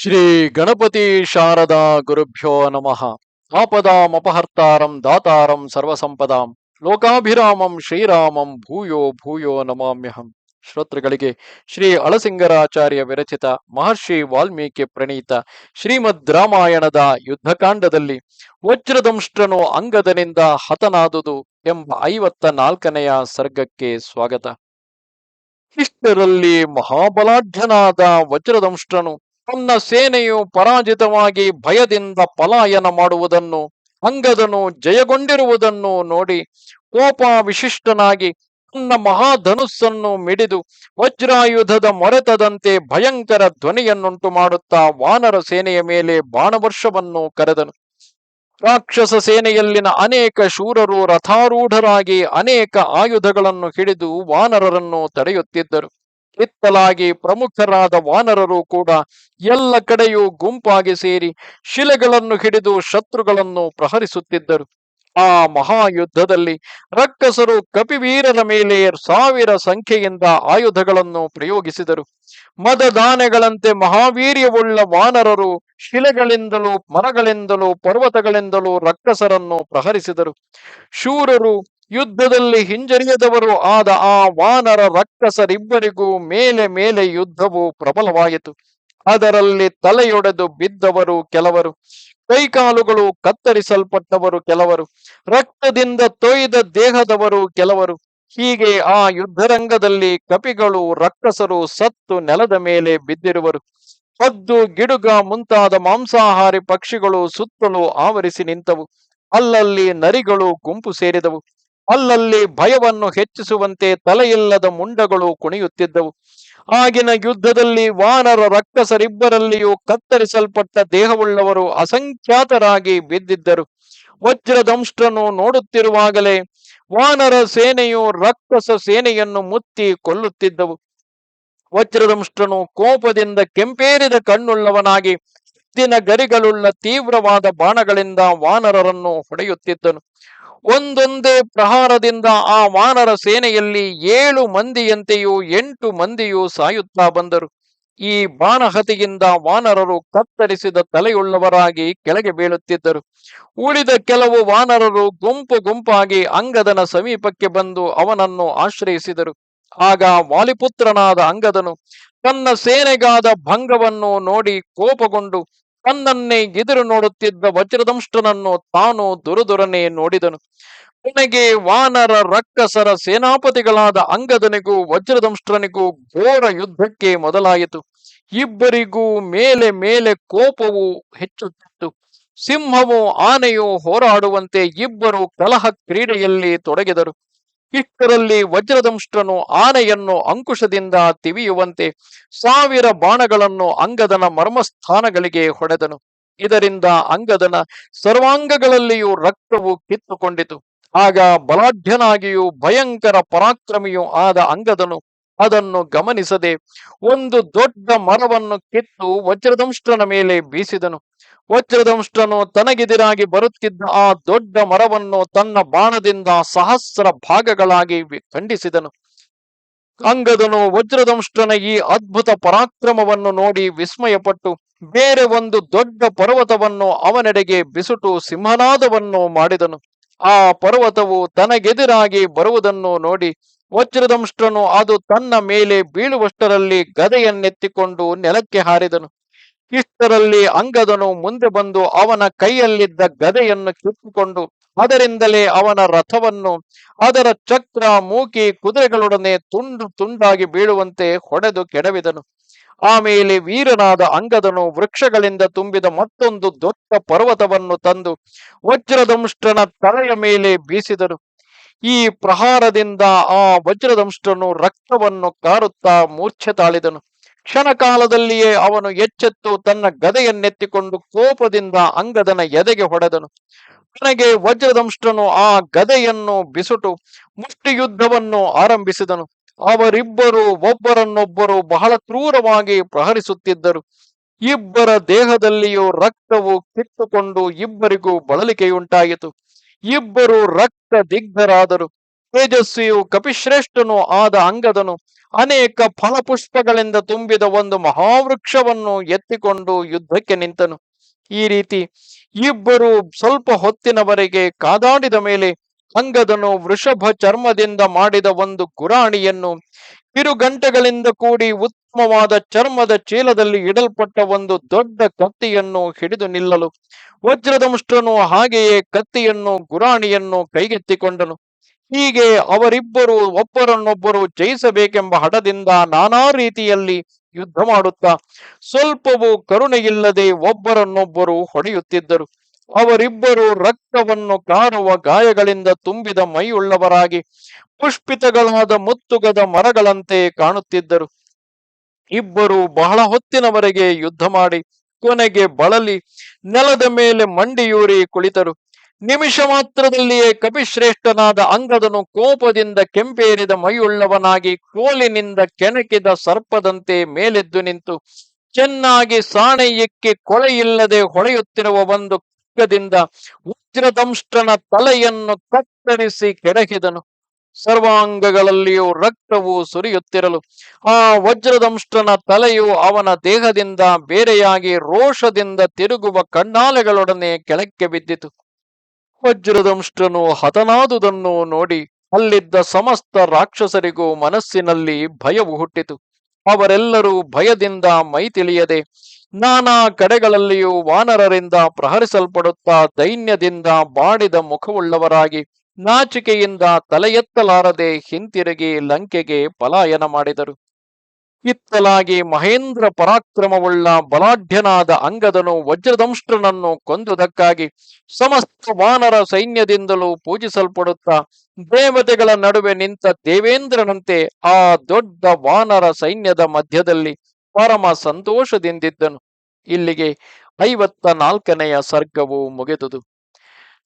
ಶ್ರೀ ಗಣಪತಿ ಶಾರದಾ ಗುರುಭ್ಯೋ ನಮಃ. ಆಪದಾಮಪಹರ್ತಾರಂ ದಾತಾರಂ ಸರ್ವಸಂಪದಾಂ. ಲೋಕಾಭಿರಾಮಂ ಶ್ರೀರಾಮಂ ಭೂಯೋ ಭೂಯೋ ನಮಾಮ್ಯಹಂ. ಶ್ರೋತೃಗಳಿಗೆ ಶ್ರೀ ಅಳಸಿಂಗರಾಚಾರ್ಯ ವಿರಚಿತ ಮಹರ್ಷಿ ವಾಲ್ಮೀಕಿ ಪ್ರಣೀತ ಶ್ರೀಮದ್ ರಾಮಾಯಣದ ಯುದ್ಧಕಾಂಡದಲ್ಲಿ ವಜ್ರದಂಷ್ಟ್ರನು ಅಂಗದನಿಂದ ಹತನಾದುದು ಎಂಬ ಐವತ್ತ ನಾಲ್ಕನೆಯ ಸರ್ಗಕ್ಕೆ ಸ್ವಾಗತ. ಇಷ್ಟರಲ್ಲಿ ಮಹಾಬಲಾಢ್ಯನಾದ ವಜ್ರದಂಷ್ಟ್ರನು ತನ್ನ ಸೇನೆಯು ಪರಾಜಿತವಾಗಿ ಭಯದಿಂದ ಪಲಾಯನ ಮಾಡುವುದನ್ನು, ಅಂಗದನು ಜಯಗೊಂಡಿರುವುದನ್ನು ನೋಡಿ ಕೋಪ ವಿಶಿಷ್ಟನಾಗಿ ತನ್ನ ಮಹಾಧನುಸ್ಸನ್ನು ಮಿಡಿದು ವಜ್ರಾಯುಧದ ಮೊರೆತದಂತೆ ಭಯಂಕರ ಧ್ವನಿಯನ್ನುಂಟು ಮಾಡುತ್ತಾ ವಾನರ ಸೇನೆಯ ಮೇಲೆ ಬಾಣವರ್ಷವನ್ನು ಕರೆದನು. ರಾಕ್ಷಸ ಸೇನೆಯಲ್ಲಿನ ಅನೇಕ ಶೂರರು ರಥಾರೂಢರಾಗಿ ಅನೇಕ ಆಯುಧಗಳನ್ನು ಹಿಡಿದು ವಾನರರನ್ನು ತಡೆಯುತ್ತಿದ್ದರು. ಇತ್ತಲಾಗಿ ಪ್ರಮುಖರಾದ ವಾನರರು ಕೂಡ ಎಲ್ಲ ಕಡೆಯೂ ಗುಂಪಾಗಿ ಸೇರಿ ಶಿಲೆಗಳನ್ನು ಹಿಡಿದು ಶತ್ರುಗಳನ್ನು ಪ್ರಹರಿಸುತ್ತಿದ್ದರು. ಆ ಮಹಾಯುದ್ಧದಲ್ಲಿ ರಕ್ಕಸರು ಕಪಿವೀರರ ಮೇಲೆ ಸಾವಿರ ಸಂಖ್ಯೆಯಿಂದ ಆಯುಧಗಳನ್ನು ಪ್ರಯೋಗಿಸಿದರು. ಮದದಾನೆಗಳಂತೆ ಮಹಾವೀರ್ಯವುಳ್ಳ ವಾನರರು ಶಿಲೆಗಳಿಂದಲೂ ಮರಗಳಿಂದಲೂ ಪರ್ವತಗಳಿಂದಲೂ ರಕ್ಕಸರನ್ನು ಪ್ರಹರಿಸಿದರು. ಶೂರರು ಯುದ್ಧದಲ್ಲಿ ಹಿಂಜರಿಯದವರು ಆದ ಆ ವಾನರ ರಕ್ಕಸರಿಬ್ಬರಿಗೂ ಮೇಲೆ ಮೇಲೆ ಯುದ್ಧವು ಪ್ರಬಲವಾಯಿತು. ಅದರಲ್ಲಿ ತಲೆಯೊಡೆದು ಬಿದ್ದವರು ಕೆಲವರು, ಕೈಕಾಲುಗಳು ಕತ್ತರಿಸಲ್ಪಟ್ಟವರು ಕೆಲವರು, ರಕ್ತದಿಂದ ತೊಯ್ದ ದೇಹದವರು ಕೆಲವರು. ಹೀಗೆ ಆ ಯುದ್ಧರಂಗದಲ್ಲಿ ಕಪಿಗಳು, ರಕ್ಕಸರು ಸತ್ತು ನೆಲದ ಮೇಲೆ ಬಿದ್ದಿರುವರು. ಪದ್ದು ಗಿಡುಗ ಮುಂತಾದ ಮಾಂಸಾಹಾರಿ ಪಕ್ಷಿಗಳು ಸುತ್ತಲೂ ಆವರಿಸಿ ನಿಂತವು. ಅಲ್ಲಲ್ಲಿ ನರಿಗಳು ಗುಂಪು ಸೇರಿದವು. ಅಲ್ಲಲ್ಲಿ ಭಯವನ್ನು ಹೆಚ್ಚಿಸುವಂತೆ ತಲೆಯಿಲ್ಲದ ಮುಂಡಗಳು ಕುಣಿಯುತ್ತಿದ್ದವು. ಆಗಿನ ಯುದ್ಧದಲ್ಲಿ ವಾನರ ರಕ್ತಸರಿಬ್ಬರಲ್ಲಿಯೂ ಕತ್ತರಿಸಲ್ಪಟ್ಟ ದೇಹವುಳ್ಳವರು ಅಸಂಖ್ಯಾತರಾಗಿ ಬಿದ್ದಿದ್ದರು. ವಜ್ರದಂಷ್ಟ್ರನು ನೋಡುತ್ತಿರುವಾಗಲೇ ವಾನರ ಸೇನೆಯು ರಕ್ತಸ ಸೇನೆಯನ್ನು ಮುತ್ತಿ ಕೊಲ್ಲುತ್ತಿದ್ದವು. ವಜ್ರದಂಷ್ಟ್ರನು ಕೋಪದಿಂದ ಕೆಂಪೇರಿದ ಕಣ್ಣುಳ್ಳವನಾಗಿ ದಿನ ಗರಿಗಳುಳ್ಳ ತೀವ್ರವಾದ ಬಾಣಗಳಿಂದ ವಾನರರನ್ನು ಹೊಡೆಯುತ್ತಿದ್ದನು. ಒಂದೊಂದೇ ಪ್ರಹಾರದಿಂದ ಆ ವಾನರ ಸೇನೆಯಲ್ಲಿ ಏಳು ಮಂದಿಯಂತೆಯೂ ಎಂಟು ಮಂದಿಯೂ ಸಾಯುತ್ತಾ ಬಂದರು. ಈ ಬಾಣಹತಿಯಿಂದ ವಾನರರು ಕತ್ತರಿಸಿದ ತಲೆಯುಳ್ಳವರಾಗಿ ಕೆಳಗೆ ಬೀಳುತ್ತಿದ್ದರು. ಉಳಿದ ಕೆಲವು ವಾನರರು ಗುಂಪು ಗುಂಪಾಗಿ ಅಂಗದನ ಸಮೀಪಕ್ಕೆ ಬಂದು ಅವನನ್ನು ಆಶ್ರಯಿಸಿದರು. ಆಗ ವಾಲಿಪುತ್ರನಾದ ಅಂಗದನು ತನ್ನ ಸೇನೆಗಾದ ಭಂಗವನ್ನು ನೋಡಿ ಕೋಪಗೊಂಡು ತನ್ನನ್ನೇ ಎದುರು ನೋಡುತ್ತಿದ್ದ ವಜ್ರದಂಷ್ಟನನ್ನು ತಾನು ದುರುದುರನೆ ನೋಡಿದನು. ಕೊನೆಗೆ ವಾನರ ರಕ್ಕಸರ ಸೇನಾಪತಿಗಳಾದ ಅಂಗದನಿಗೂ ವಜ್ರದಂಷ್ಟ್ರನಿಗೂ ಘೋರ ಯುದ್ಧಕ್ಕೆ ಮೊದಲಾಯಿತು. ಇಬ್ಬರಿಗೂ ಮೇಲೆ ಮೇಲೆ ಕೋಪವು ಹೆಚ್ಚುತ್ತಿತ್ತು. ಸಿಂಹವು ಆನೆಯು ಹೋರಾಡುವಂತೆ ಇಬ್ಬರು ಕಲಹ ಕ್ರೀಡೆಯಲ್ಲಿ ತೊಡಗಿದರು. ಇಷ್ಟರಲ್ಲಿ ವಜ್ರದಂಷ್ಟ್ರನು ಆನೆಯನ್ನು ಅಂಕುಶದಿಂದ ತಿವಿಯುವಂತೆ ಸಾವಿರ ಬಾಣಗಳನ್ನು ಅಂಗದನ ಮರ್ಮಸ್ಥಾನಗಳಿಗೆ ಹೊಡೆದನು. ಇದರಿಂದ ಅಂಗದನ ಸರ್ವಾಂಗಗಳಲ್ಲಿಯೂ ರಕ್ತವು ಕಿತ್ತುಕೊಂಡಿತು. ಆಗ ಬಲಾಢ್ಯನಾಗಿಯೂ ಭಯಂಕರ ಪರಾಕ್ರಮಿಯೂ ಆದ ಅಂಗದನು ಅದನ್ನು ಗಮನಿಸದೆ ಒಂದು ದೊಡ್ಡ ಮರವನ್ನು ಕಿತ್ತು ವಜ್ರದಂಷ್ಟನ ಮೇಲೆ ಬೀಸಿದನು. ವಜ್ರದಂಷ್ಟನು ತನಗೆದಿರಾಗಿ ಬರುತ್ತಿದ್ದ ಆ ದೊಡ್ಡ ಮರವನ್ನು ತನ್ನ ಬಾಣದಿಂದ ಸಹಸ್ರ ಭಾಗಗಳಾಗಿ ಖಂಡಿಸಿದನು. ಅಂಗದನು ವಜ್ರದಂಷ್ಟನ ಈ ಅದ್ಭುತ ಪರಾಕ್ರಮವನ್ನು ನೋಡಿ ವಿಸ್ಮಯಪಟ್ಟು ಬೇರೆ ಒಂದು ದೊಡ್ಡ ಪರ್ವತವನ್ನು ಅವನೆಡೆಗೆ ಬಿಸುಟು ಸಿಂಹನಾದವನ್ನು ಮಾಡಿದನು. ಆ ಪರ್ವತವು ತನಗೆದಿರಾಗಿ ಬರುವುದನ್ನು ನೋಡಿ ವಜ್ರದಂಷ್ಟ್ರನು ಅದು ತನ್ನ ಮೇಲೆ ಬೀಳುವಷ್ಟರಲ್ಲಿ ಗದೆಯನ್ನೆತ್ತಿಕೊಂಡು ನೆಲಕ್ಕೆ ಹಾರಿದನು. ಇಷ್ಟರಲ್ಲಿ ಅಂಗದನು ಮುಂದೆ ಬಂದು ಅವನ ಕೈಯಲ್ಲಿದ್ದ ಗದೆಯನ್ನು ಕಿತ್ತುಕೊಂಡು ಅದರಿಂದಲೇ ಅವನ ರಥವನ್ನು ಅದರ ಚಕ್ರ, ಮೂಕಿ, ಕುದುರೆಗಳೊಡನೆ ತುಂಡು ತುಂಡಾಗಿ ಬೀಳುವಂತೆ ಹೊಡೆದು ಕೆಡವಿದನು. ಆಮೇಲೆ ವೀರನಾದ ಅಂಗದನು ವೃಕ್ಷಗಳಿಂದ ತುಂಬಿದ ಮತ್ತೊಂದು ದೊಡ್ಡ ಪರ್ವತವನ್ನು ತಂದು ವಜ್ರದಂಷ್ಟ್ರನ ತಲೆಯ ಮೇಲೆ ಬೀಸಿದನು. ಈ ಪ್ರಹಾರದಿಂದ ಆ ವಜ್ರದಂಷ್ಟನು ರಕ್ತವನ್ನು ಕಾರುತ್ತಾ ಮೂರ್ಛೆ ತಾಳಿದನು. ಕ್ಷಣಕಾಲದಲ್ಲಿಯೇ ಅವನು ಎಚ್ಚೆತ್ತು ತನ್ನ ಗದೆಯನ್ನೆತ್ತಿಕೊಂಡು ಕೋಪದಿಂದ ಅಂಗದನ ಎದೆಗೆ ಹೊಡೆದನು. ನನಗೆ ವಜ್ರದಂಷ್ಟನು ಆ ಗದೆಯನ್ನು ಬಿಸುಟು, ಮುಷ್ಟಿಯುದ್ಧವನ್ನು ಆರಂಭಿಸಿದನು. ಅವರಿಬ್ಬರು ಒಬ್ಬರನ್ನೊಬ್ಬರು ಬಹಳ ಕ್ರೂರವಾಗಿ ಪ್ರಹರಿಸುತ್ತಿದ್ದರು. ಇಬ್ಬರ ದೇಹದಲ್ಲಿಯೂ ರಕ್ತವು ಕಿತ್ತುಕೊಂಡು ಇಬ್ಬರಿಗೂ ಬಳಲಿಕೆಯುಂಟಾಯಿತು. ಇಬ್ಬರು ರಕ್ತ ದಿಗ್ಧರಾದರು ತೇಜಸ್ವಿಯು ಕಪಿಶ್ರೇಷ್ಠನು ಆದ ಅಂಗದನು. ಅನೇಕ ಫಲಪುಷ್ಪಗಳಿಂದ ತುಂಬಿದ ಒಂದು ಮಹಾವೃಕ್ಷವನ್ನು ಎತ್ತಿಕೊಂಡು ಯುದ್ಧಕ್ಕೆ ನಿಂತನು. ಈ ರೀತಿ ಇಬ್ಬರು ಸ್ವಲ್ಪ ಹೊತ್ತಿನವರೆಗೆ ಕಾದಾಡಿದ ಮೇಲೆ ಅಂಗದನು ವೃಷಭ ಚರ್ಮದಿಂದ ಮಾಡಿದ ಒಂದು ಗುರಾಣಿಯನ್ನು ಕಿರುಗಂಟೆಗಳಿಂದ ಕೂಡಿ ಉತ್ತಮವಾದ ಚರ್ಮದ ಚೀಲದಲ್ಲಿ ಇಡಲ್ಪಟ್ಟ ಒಂದು ದೊಡ್ಡ ಕತ್ತಿಯನ್ನು ಹಿಡಿದು ನಿಲ್ಲಲು ವಜ್ರದಂಷ್ಟನು ಹಾಗೆಯೇ ಕತ್ತಿಯನ್ನು, ಗುರಾಣಿಯನ್ನು ಕೈಗೆತ್ತಿಕೊಂಡನು. ಹೀಗೆ ಅವರಿಬ್ಬರು ಒಬ್ಬರನ್ನೊಬ್ಬರು ಜಯಿಸಬೇಕೆಂಬ ಹಠದಿಂದ ನಾನಾ ರೀತಿಯಲ್ಲಿ ಯುದ್ಧ ಮಾಡುತ್ತಾ, ಸ್ವಲ್ಪವೂ ಕರುಣೆಯಿಲ್ಲದೆ ಒಬ್ಬರನ್ನೊಬ್ಬರು ಹೊಡೆಯುತ್ತಿದ್ದರು. ಅವರಿಬ್ಬರು ರಕ್ತವನ್ನು ಕಾಣುವ ಗಾಯಗಳಿಂದ ತುಂಬಿದ ಮೈಯುಳ್ಳವರಾಗಿ, ಪುಷ್ಪಿತಗಳಾದ ಮುತ್ತುಗದ ಮರಗಳಂತೆ ಕಾಣುತ್ತಿದ್ದರು. ಇಬ್ಬರು ಬಹಳ ಹೊತ್ತಿನವರೆಗೆ ಯುದ್ಧ ಮಾಡಿ ಕೊನೆಗೆ ಬಳಲಿ ನೆಲದ ಮೇಲೆ ಮಂಡಿಯೂರಿ ಕುಳಿತರು. ನಿಮಿಷ ಮಾತ್ರದಲ್ಲಿಯೇ ಕಪಿಶ್ರೇಷ್ಠನಾದ ಅಂಗದನು ಕೋಪದಿಂದ ಕೆಂಪೇರಿದ ಮೈಯುಳ್ಳವನಾಗಿ ಕೋಲಿನಿಂದ ಕೆಣಕಿದ ಸರ್ಪದಂತೆ ಮೇಲೆದ್ದು ನಿಂತು ಚೆನ್ನಾಗಿ ಸಾಣೆ ಎಕ್ಕಿ ಕೊಳೆಯಿಲ್ಲದೆ ಹೊಳೆಯುತ್ತಿರುವ ಒಂದು ಖಡ್ಗದಿಂದ ವಜ್ರದಂಷ್ಟನ ತಲೆಯನ್ನು ಕತ್ತರಿಸಿ ಕೆಡಹಿದನು. ಸರ್ವಾಂಗಗಳಲ್ಲಿಯೂ ರಕ್ತವು ಸುರಿಯುತ್ತಿರಲು, ಆ ವಜ್ರದಂಷ್ಟನ ತಲೆಯು ಅವನ ದೇಹದಿಂದ ಬೇರೆಯಾಗಿ ರೋಷದಿಂದ ತಿರುಗುವ ಕಣ್ಣಾಲೆಗಳೊಡನೆ ಕೆಳಕ್ಕೆ ಬಿದ್ದಿತು. ವಜ್ರದಂಷ್ಟನು ಹತನಾದುದನ್ನು ನೋಡಿ ಅಲ್ಲಿದ್ದ ಸಮಸ್ತ ರಾಕ್ಷಸರಿಗೂ ಮನಸ್ಸಿನಲ್ಲಿ ಭಯವು ಹುಟ್ಟಿತು. ಅವರೆಲ್ಲರೂ ಭಯದಿಂದ ಮೈ ತಿಳಿಯದೆ ನಾನಾ ಕಡೆಗಳಲ್ಲಿಯೂ ವಾನರರಿಂದ ಪ್ರಹರಿಸಲ್ಪಡುತ್ತಾ ದೈನ್ಯದಿಂದ ಬಾಡಿದ ಮುಖವುಳ್ಳವರಾಗಿ ನಾಚಿಕೆಯಿಂದ ತಲೆ ಎತ್ತಲಾರದೆ ಹಿಂತಿರುಗಿ ಲಂಕೆಗೆ ಪಲಾಯನ ಮಾಡಿದರು. ಇತ್ತಲಾಗಿ ಮಹೇಂದ್ರ ಪರಾಕ್ರಮವುಳ್ಳ ಬಲಾಢ್ಯನಾದ ಅಂಗದನು ವಜ್ರದಂಷ್ಟ್ರನನ್ನು ಕೊಂದುದಕ್ಕಾಗಿ ಸಮಸ್ತ ವಾನರ ಸೈನ್ಯದಿಂದಲೂ ಪೂಜಿಸಲ್ಪಡುತ್ತಾ ದೇವತೆಗಳ ನಡುವೆ ನಿಂತ ದೇವೇಂದ್ರನಂತೆ ಆ ದೊಡ್ಡ ವಾನರ ಸೈನ್ಯದ ಮಧ್ಯದಲ್ಲಿ ಪರಮ ಸಂತೋಷದಿಂದಿದ್ದನು. ಇಲ್ಲಿಗೆ ಐವತ್ತ ನಾಲ್ಕನೆಯ ಸರ್ಗವು ಮುಗಿದುದು.